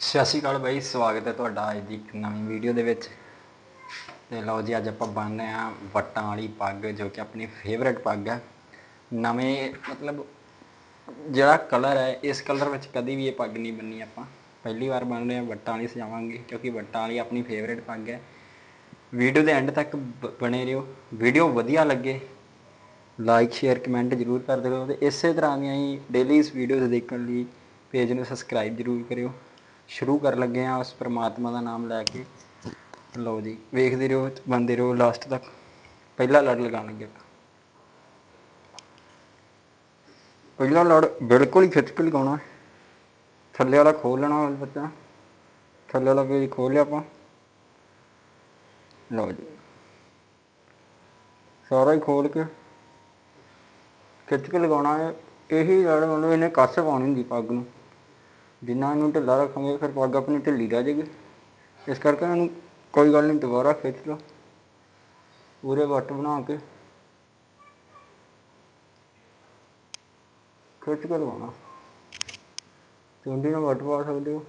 ਸਤਿ ਸ਼੍ਰੀ ਅਕਾਲ ਬਾਈ, ਸਵਾਗਤ ਹੈ ਤੁਹਾਡਾ ਅੱਜ ਦੀ ਇੱਕ ਨਵੀਂ ਵੀਡੀਓ ਦੇ ਵਿੱਚ। ਤੇ ਲਓ ਜੀ, ਅੱਜ ਆਪਾਂ ਬਣ ਰਹੇ ਆ ਵੱਟਾਂ ਵਾਲੀ ਪੱਗ, ਜੋ ਕਿ ਆਪਣੀ ਫੇਵਰੇਟ ਪੱਗ ਹੈ ਨਵੇਂ, ਮਤਲਬ ਜਿਹੜਾ ਕਲਰ ਹੈ, ਇਸ ਕਲਰ ਵਿੱਚ ਕਦੀ ਵੀ ਇਹ ਪੱਗ ਨਹੀਂ ਬੰਨੀ ਆਪਾਂ। ਪਹਿਲੀ ਵਾਰ ਬਣ ਰਹੇ ਆ, ਵੱਟਾਂ ਵਾਲੀ ਸਜਾਵਾਂਗੇ, ਕਿਉਂਕਿ ਵੱਟਾਂ ਵਾਲੀ ਆਪਣੀ ਫੇਵਰੇਟ ਪੱਗ ਹੈ। ਵੀਡੀਓ ਦੇ ਐਂਡ ਤੱਕ ਬ- ਬਣੇ ਰਹੋ। ਵੀਡੀਓ ਵਧੀਆ ਲੱਗੇ ਲਾਈਕ ਸ਼ੇਅਰ ਕਮੈਂਟ ਜਰੂਰ ਕਰਦੇ ਰਹੋ ਤੇ ਇਸੇ ਤਰ੍ਹਾਂ ਦੀਆਂ ਹੀ ਡੇਲੀ ਇਸ ਵੀਡੀਓਜ਼ ਦੇਖਣ ਲਈ ਪੇਜ ਨੂੰ ਸਬਸਕ੍ਰਾਈਬ ਜਰੂਰ ਕਰਿਓ। ਸ਼ੁਰੂ ਕਰਨ ਲੱਗੇ ਆ ਉਸ ਪ੍ਰਮਾਤਮਾ ਦਾ ਨਾਮ ਲੈ ਕੇ। ਲਓ ਜੀ, ਵੇਖਦੇ ਰਹੋ, ਬੰਦੇ ਰਹੋ ਲਾਸਟ ਤੱਕ। ਪਹਿਲਾ ਲੜ ਲਗਾਉਣ ਲੱਗੇ ਆਪਾਂ। ਪਹਿਲਾ ਲੜ ਬਿਲਕੁਲ ਹੀ ਖਿੱਚ ਕੇ ਲਗਾਉਣਾ। ਥੱਲੇ ਵਾਲਾ ਖੋਲ ਲੈਣਾ ਬੱਚਾ। ਥੱਲੇ ਵਾਲਾ ਪੇਜ ਖੋਲ ਲਿਆ ਆਪਾਂ। ਲਓ ਜੀ। ਸਾਰਾ ਹੀ ਖੋਲ ਕੇ ਖਿੱਚ ਕੇ ਲਗਾਉਣਾ। ਹੈ ਇਹੀ ਲੜ ਮਤਲਬ ਇਹਨੇ ਕੱਸ ਪਾਉਣੀ ਹੁੰਦੀ ਪੱਗ ਨੂੰ। ਜਿੰਨਾ ਇਹਨੂੰ ਢਿੱਲਾ ਰੱਖਾਂਗੇ, ਫਿਰ ਪੱਗ ਆਪਣੀ ਢਿੱਲੀ ਰਹਿ ਜਾਏਗੀ। ਇਸ ਕਰਕੇ ਇਹਨੂੰ ਕੋਈ ਗੱਲ ਨਹੀਂ, ਦੁਬਾਰਾ ਖਿੱਚ ਲਓ। ਪੂਰੇ ਵੱਟ ਬਣਾ ਕੇ। ਖਿੱਚ ਕੇ ਲਗਾਉਣਾ ਚੁੰਡੀ ਨਾਲ ਵੱਟ ਪਾ ਸਕਦੇ ਹੋ।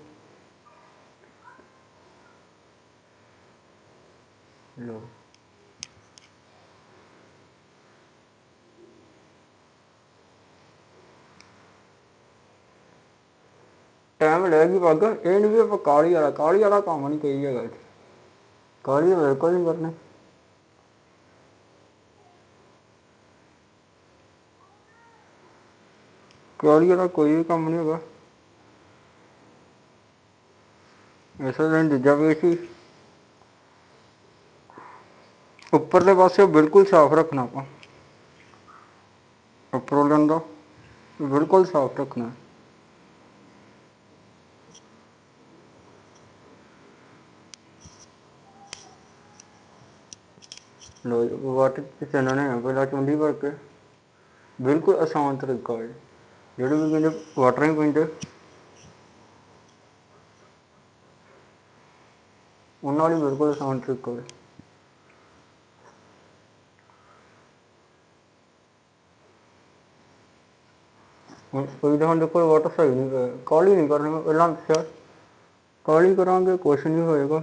ਲਓ। ਟਾਈਮ ਲੱਗੇਗੀ ਪੱਗ, ਇਹ ਨਹੀਂ ਵੀ ਆਪਾਂ ਕਾਲੀ ਵਾਲਾ ਕਾਲੀ ਵਾਲਾ ਕੰਮ ਨਹੀਂ ਕੋਈ ਹੈਗਾ ਇੱਥੇ। ਕਾਲੀ ਦਾ ਬਿਲਕੁਲ ਨਹੀਂ ਕਰਨਾ। ਕਾਲੀ ਵਾਲਾ ਕੋਈ ਵੀ ਕੰਮ ਨਹੀਂ ਹੈਗਾ। ਐਸਾ ਦਿਨ ਦੂਜਾ ਵੀ ਸੀ। ਉੱਪਰਲੇ ਪਾਸੇ ਬਿਲਕੁਲ ਸਾਫ਼ ਰੱਖਣਾ ਆਪਾਂ। ਉੱਪਰੋਂ ਲੰਦਾ ਬਿਲਕੁਲ ਸਾਫ਼ ਰੱਖਣਾ। ਵਾਟਰ ਵਾਟ ਨੇ ਪਹਿਲਾਂ ਚੁੰਡੀ ਭਰ ਕੇ, ਬਿਲਕੁਲ ਆਸਾਨ ਤਰੀਕਾ ਹੈ। ਜਿਹੜੇ ਵੀ ਕਹਿੰਦੇ ਵਾਟਰ ਨਹੀਂ ਪੈਂਦੇ ਉਹਨਾਂ ਲਈ ਬਿਲਕੁਲ ਆਸਾਨ ਤਰੀਕਾ ਹੈ। ਹੁਣ ਕੋਈ ਤਾਂ ਹੁਣ ਦੇਖੋ ਵਾਟਰ ਸਹੀ ਨਹੀਂ ਪਿਆ ਕਾਲੀ ਨਹੀਂ ਕਰਨੀ ਪਹਿਲਾਂ ਦੱਸਿਆ ਕਾਲੀ ਕਰਾਂਗੇ, ਕੁਛ ਨਹੀਂ ਹੋਏਗਾ।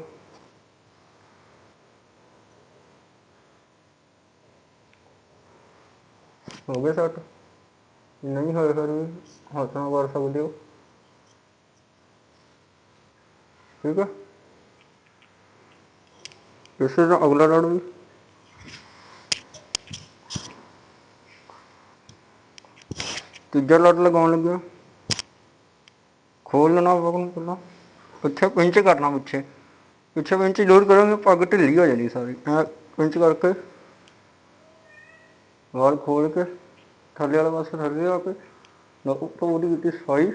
ਹੋ ਗਏ ਸੱਟ? ਨਹੀਂ ਹੋਇਆ ਫਿਰ ਵੀ ਹੱਥ ਕਰ ਸਕਦੇ ਹੋ। ਠੀਕ ਹੈ ਇਸੇ ਦਾ ਅਗਲਾ ਲੜ ਵੀ। ਤੀਜਾ ਲੜ ਲਗਾਉਣ ਲੱਗਿਆ ਖੋਲ ਲੈਣਾ ਪੱਗ ਨੂੰ ਪਹਿਲਾਂ। ਪਿੱਛੇ ਪਿੰਚ ਕਰਨਾ ਪਿੱਛੇ। ਪਿੱਛੇ ਪਿੰਚ ਜ਼ਰੂਰ ਕਰਾਂਗੇ ਪੱਗ ਢਿੱਲੀ ਹੋ ਜਾਣੀ ਸਾਰੀ। ਪਿੰਚ ਕਰਕੇ। ਵਾਲ ਖੋਲ ਕੇ। ਥੱਲੇ ਵਾਲਾ ਪਾਸੇ ਥੱਲੇ ਆ ਕੇ ਉੱਪਰ ਉਹਦੀ ਕੀਤੀ ਸਫ਼ਾਈ।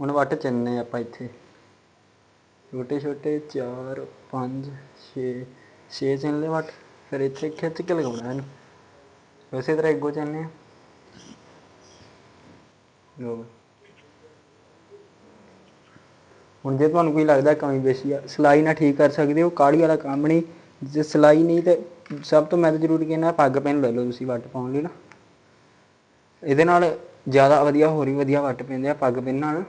ਹੁਣ ਵੱਟ ਚੰਨੇ ਆਪਾਂ ਇੱਥੇ। ਛੋਟੇ ਛੋਟੇ 4 5 6 6 ਚੰਨੇ ਵੱਟ। ਫਿਰ ਇੱਥੇ ਖਿੱਚ ਕੇ ਲਗਾਉਣਾ ਇਹਨੂੰ। ਉਸੇ ਤਰ੍ਹਾਂ ਇੱਗੋ ਚੰਨੇ ਆ। ਹੁਣ ਜੇ ਤੁਹਾਨੂੰ ਕੋਈ ਲੱਗਦਾ ਕਮੀ ਬੇਸ਼ੀ ਆ, ਸਿਲਾਈ ਨਾਲ ਠੀਕ ਕਰ ਸਕਦੇ ਹੋ ਕਾੜੀ ਵਾਲਾ ਕੰਮ ਨਹੀਂ। ਜੇ ਸਿਲਾਈ ਨਹੀਂ ਤੇ ਸਭ ਤੋਂ ਮੈਂ ਤਾਂ ਜ਼ਰੂਰੀ ਕਹਿੰਦਾ ਪੱਗ ਪੈਨ ਲੈ ਲਓ ਤੁਸੀਂ ਵੱਟ ਪਾਉਣ ਲਈ ਨਾ। ਇਹਦੇ ਨਾਲ ਜ਼ਿਆਦਾ ਵਧੀਆ, ਹੋਰ ਵੀ ਵਧੀਆ ਵੱਟ ਪੈਂਦੇ ਆ ਪੱਗ ਪੈਨ ਨਾਲ।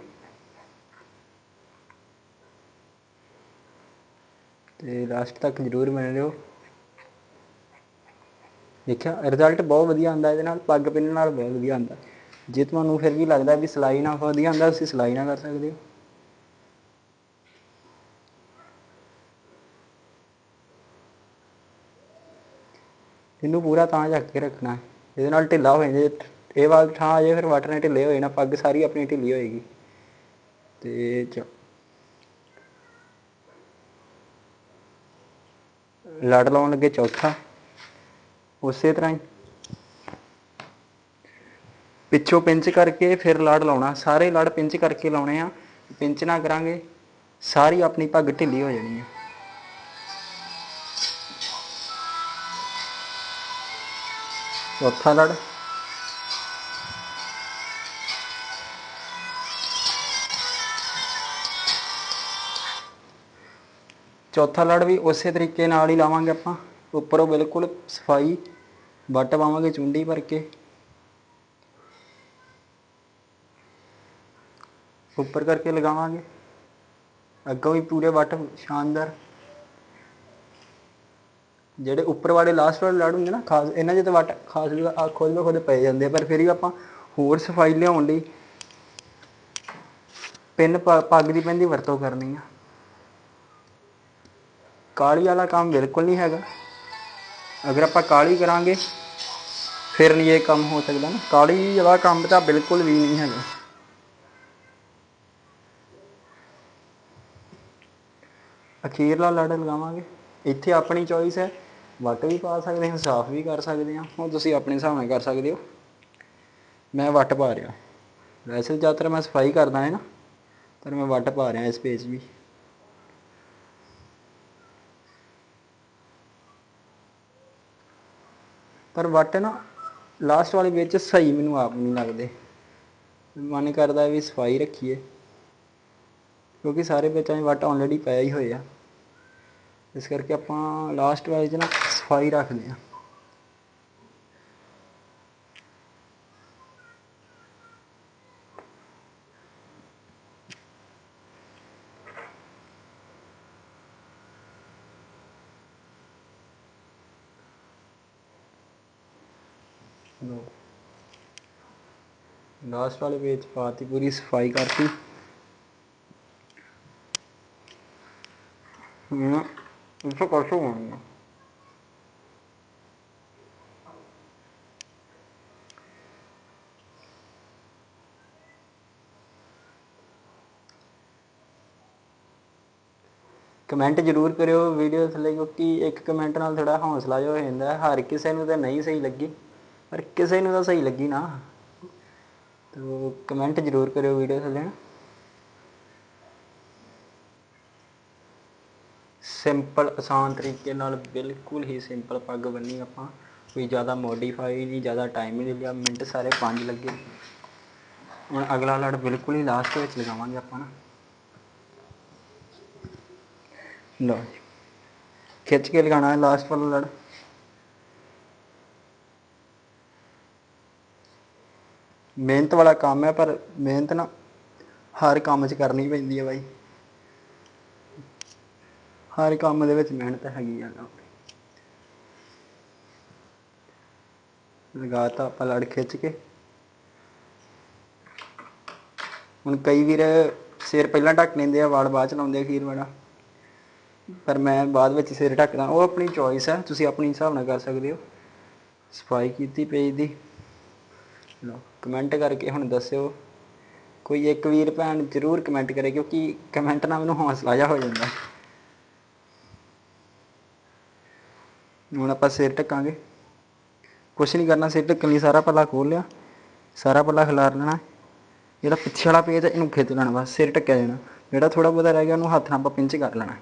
ਤੇ ਲਾਸਟ ਤੱਕ ਜ਼ਰੂਰ ਬਣੇ ਰਹੋ ਦੇਖਿਆ ਰਿਜ਼ਲਟ ਬਹੁਤ ਵਧੀਆ ਆਉਂਦਾ ਇਹਦੇ ਨਾਲ, ਪੱਗ ਪਿੰਨ ਨਾਲ ਬਹੁਤ ਵਧੀਆ ਆਉਂਦਾ। ਜੇ ਤੁਹਾਨੂੰ ਫਿਰ ਵੀ ਲੱਗਦਾ ਵੀ ਸਿਲਾਈ ਨਾ ਵਧੀਆ ਆਉਂਦਾ, ਤੁਸੀਂ ਸਿਲਾਈ ਨਾ ਕਰ ਸਕਦੇ ਹੋ। ਇਹਨੂੰ ਪੂਰਾ ਤਾਂ ਜੱਕ ਕੇ ਰੱਖਣਾ ਹੈ। ਇਹਦੇ ਨਾਲ ਢਿੱਲਾ ਹੋ ਜੇ ਇਹ ਵਾਲ ਥਾਂ ਆ ਜੇ ਫਿਰ ਵਾਟਰ ਨਾਲ ਢਿੱਲੇ ਹੋਏ ਨਾ ਪੱਗ ਸਾਰੀ ਆਪਣੀ ਢਿੱਲੀ ਹੋਏਗੀ। ਤੇ ਚ ਲੜ ਲਾਉਣ ਲੱਗੇ ਚੌਥਾ। ਉਸੇ ਤਰ੍ਹਾਂ ਹੀ। ਪਿੱਛੋਂ ਪਿੰਚ ਕਰਕੇ ਫਿਰ ਲੜ ਲਾਉਣਾ। ਸਾਰੇ ਲੜ ਪਿੰਚ ਕਰਕੇ ਲਾਉਣੇ ਆ। ਪਿੰਚ ਨਾ ਕਰਾਂਗੇ। ਸਾਰੀ ਆਪਣੀ ਪੱਗ ਢਿੱਲੀ ਹੋ ਜਾਣੀ ਹੈ ਚੌਥਾ ਲੜ ਚੌਥਾ ਲੜ ਵੀ ਉਸੇ ਤਰੀਕੇ ਨਾਲ ਹੀ ਲਾਵਾਂਗੇ ਆਪਾਂ। ਉੱਪਰੋਂ ਬਿਲਕੁਲ ਸਫ਼ਾਈ, ਵੱਟ ਪਾਵਾਂਗੇ ਚੁੰਡੀ ਭਰ ਕੇ। ਉੱਪਰ ਕਰਕੇ ਲਗਾਵਾਂਗੇ। ਅੱਗੋਂ ਵੀ ਪੂਰੇ ਵੱਟ ਸ਼ਾਨਦਾਰ। ਜਿਹੜੇ ਉੱਪਰ ਵਾਲੇ ਲਾਸਟ ਵਾਲੇ ਲੜ ਹੁੰਦੇ ਨਾ ਖਾਸ ਇਹਨਾਂ 'ਚ ਤਾਂ ਵੱਟ ਖਾਸ ਵੀ ਆ ਖੁਦ ਬਖੁਦ ਪਏ ਜਾਂਦੇ ਆ, ਪਰ ਫਿਰ ਵੀ ਆਪਾਂ ਹੋਰ ਸਫ਼ਾਈ ਲਿਆਉਣ ਲਈ ਪਿੰਨ ਪ- ਪੱਗ ਦੀ ਪਿੰਨ ਦੀ ਵਰਤੋਂ ਕਰਨੀ ਆ। ਕਾਲੀ ਵਾਲਾ ਕੰਮ ਬਿਲਕੁਲ ਨਹੀਂ ਹੈਗਾ। ਅਗਰ ਆਪਾਂ ਕਾਲੀ ਕਰਾਂਗੇ ਫਿਰ ਨਹੀਂ ਇਹ ਕੰਮ ਹੋ ਸਕਦਾ ਨਾ। ਕਾਲੀ ਵਾਲਾ ਕੰਮ ਤਾਂ ਬਿਲਕੁਲ ਵੀ ਨਹੀਂ ਹੈਗਾ। ਅਖੀਰਲਾ ਲੜ ਲਗਾਵਾਂਗੇ। ਇੱਥੇ ਆਪਣੀ ਚੋਇਸ ਹੈ। ਵੱਟ ਵੀ ਪਾ ਸਕਦੇ ਹਾਂ, ਸਾਫ਼ ਵੀ ਕਰ ਸਕਦੇ ਹਾਂ। ਉਹ ਤੁਸੀਂ ਆਪਣੇ ਹਿਸਾਬ ਨਾਲ ਕਰ ਸਕਦੇ ਹੋ। ਮੈਂ ਵੱਟ ਪਾ ਰਿਹਾ। ਵੈਸੇ ਜ਼ਿਆਦਾਤਰ ਮੈਂ ਸਫ਼ਾਈ ਕਰਦਾ ਹੈ ਨਾ ਪਰ ਮੈਂ ਵੱਟ ਪਾ ਰਿਹਾ ਇਸ ਪੇਜ ਵੀ। ਪਰ ਵੱਟ ਨਾ ਲਾਸਟ ਵਾਲੇ ਵਿੱਚ ਸਹੀ ਮੈਨੂੰ ਆਪ ਨਹੀਂ ਲੱਗਦੇ। ਮਨ ਕਰਦਾ ਵੀ ਸਫ਼ਾਈ ਰੱਖੀਏ। ਕਿਉਂਕਿ ਸਾਰੇ ਬੱਚਿਆਂ ਦੇ ਵੱਟ ਆਲਰੇਡੀ ਪਏ ਹੀ ਹੋਏ ਆ। ਇਸ ਕਰਕੇ ਆਪਾਂ ਲਾਸਟ ਵਾਲੇ 'ਚ ਨਾ ਸਫ਼ਾਈ ਰੱਖਦੇ ਆ ਲੋ ਲਾਸਟ ਵਾਲੇ ਪੇਜ ਪਾਤੀ ਪੂਰੀ ਸਫ਼ਾਈ ਕਰਤੀ ਹੁਣ ਇੱਥੇ ਕਰਸ਼ੋ ਕਮੈਂਟ ਜ਼ਰੂਰ ਕਰਿਓ ਵੀਡੀਓ ਥੱਲੇ, ਕਿਉਂਕਿ ਇੱਕ ਕਮੈਂਟ ਨਾਲ ਥੋੜਾ ਹੌਸਲਾ ਜਿਹਾ ਹੋ ਜਾਂਦਾ ਹਰ ਕਿਸੇ ਨੂੰ ਤਾਂ ਨਹੀਂ ਸਹੀ ਲੱਗੀ। ਪਰ ਕਿਸੇ ਨੂੰ ਤਾਂ ਸਹੀ ਲੱਗੀ ਨਾ। ਤੋ ਕਮੈਂਟ ਜ਼ਰੂਰ ਕਰਿਓ ਵੀਡੀਓ ਥੱਲੇ। ਨਾ ਸਿੰਪਲ, ਆਸਾਨ ਤਰੀਕੇ ਨਾਲ ਬਿਲਕੁਲ ਹੀ ਸਿੰਪਲ ਪੱਗ ਬੰਨੀ ਆਪਾਂ। ਕੋਈ ਜ਼ਿਆਦਾ ਮੋਡੀਫਾਈ ਨਹੀਂ ਜ਼ਿਆਦਾ ਟਾਈਮ ਹੀ ਨਹੀਂ ਲਿਆ। ਮਿੰਟ ਸਾਰੇ 5 ਲੱਗੇ। ਹੁਣ ਅਗਲਾ ਲੜ ਬਿਲਕੁਲ ਹੀ ਲਾਸਟ ਵਿੱਚ ਲਗਾਵਾਂਗੇ ਆਪਾਂ ਨਾ। ਲਓ ਜੀ। ਖਿੱਚ ਕੇ ਲਗਾਉਣਾ ਹੈ ਲਾਸਟ ਵਾਲਾ ਲੜ। ਮਿਹਨਤ ਵਾਲਾ ਕੰਮ ਹੈ, ਪਰ ਮਿਹਨਤ ਨਾ ਹਰ ਕੰਮ 'ਚ ਕਰਨੀ ਪੈਂਦੀ ਹੈ ਬਾਈ। ਹਰ ਕੰਮ ਦੇ ਵਿੱਚ ਮਿਹਨਤ ਹੈਗੀ ਆ ਲਗਾਤਾ ਆਪਾਂ ਲੜ ਖਿੱਚ ਕੇ। ਹੁਣ ਕਈ ਵੀਰ ਸਿਰ ਪਹਿਲਾਂ ਢੱਕ ਲੈਂਦੇ ਆ, ਵਾਲ ਬਾਅਦ ਚ ਲਾਉਂਦੇ ਆ ਖੀਰ ਵਾਲਾ। ਪਰ ਮੈਂ ਬਾਅਦ ਵਿੱਚ ਸਿਰ ਢੱਕਦਾ, ਉਹ ਆਪਣੀ ਚੋਇਸ ਹੈ ਤੁਸੀਂ ਆਪਣੀ ਹਿਸਾਬ ਨਾਲ ਕਰ ਸਕਦੇ ਹੋ। ਸਫ਼ਾਈ ਕੀਤੀ ਪੇਜ ਦੀ। ਲਓ ਕਮੈਂਟ ਕਰਕੇ ਹੁਣ ਦੱਸਿਓ। ਕੋਈ ਇੱਕ ਵੀਰ ਭੈਣ ਜ਼ਰੂਰ ਕਮੈਂਟ ਕਰੇ, ਕਿਉਂਕਿ ਕਮੈਂਟ ਨਾਲ ਮੈਨੂੰ ਹੌਸਲਾ ਜਿਹਾ ਹੋ ਜਾਂਦਾ। ਹੁਣ ਆਪਾਂ ਸਿਰ ਢੱਕਾਂਗੇ। ਕੁਛ ਨਹੀਂ ਕਰਨਾ, ਸਿਰ ਢੱਕਣ ਲਈ ਸਾਰਾ ਪੱਲਾ ਖੋਲ ਲਿਆ। ਸਾਰਾ ਪੱਲਾ ਖਿਲਾਰ ਲੈਣਾ। ਜਿਹੜਾ ਪਿੱਛੇ ਵਾਲਾ ਪੇਜ ਹੈ ਇਹਨੂੰ ਖਿੱਚ ਲੈਣਾ ਬਸ, ਸਿਰ ਢੱਕਿਆ ਜਾਣਾ। ਜਿਹੜਾ ਥੋੜਾ ਬਹੁਤਾ ਰਹਿ ਗਿਆ, ਉਹਨੂੰ ਹੱਥ ਨਾਲ ਆਪਾਂ ਪਿੰਚ ਕਰ ਲੈਣਾ।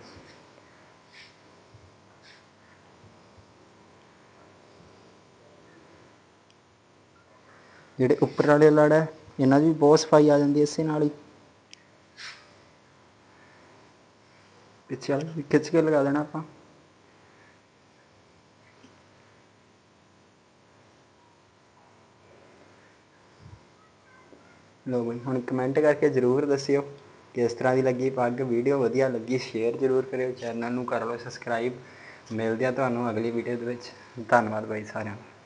ਜਿਹੜੇ ਉੱਪਰ ਵਾਲੇ ਲੜ ਹੈ, ਇਹਨਾਂ ਦੀ ਵੀ ਬਹੁਤ ਸਫ਼ਾਈ ਆ ਜਾਂਦੀ ਹੈ ਇਸੇ ਨਾਲ ਹੀ। ਪਿੱਛੇ ਵਾਲੇ ਖਿੱਚ ਕੇ ਲਗਾ ਦੇਣਾ ਆਪਾਂ। ਲੋ ਬਈ, ਹੁਣ ਕਮੈਂਟ ਕਰਕੇ ਜਰੂਰ ਦੱਸਿਓ ਕਿਸ ਤਰ੍ਹਾਂ ਦੀ ਲੱਗੀ ਪੱਗ। ਵੀਡੀਓ ਵਧੀਆ ਲੱਗੀ ਸ਼ੇਅਰ ਜਰੂਰ ਕਰਿਓ। ਚੈਨਲ ਨੂੰ ਕਰ ਲਓ ਸਬਸਕ੍ਰਾਈਬ ਮਿਲਦੇ ਆ ਤੁਹਾਨੂੰ ਅਗਲੀ ਵੀਡੀਓ ਦੇ ਵਿੱਚ। ਧੰਨਵਾਦ ਬਾਈ ਸਾਰਿਆਂ ਦਾ।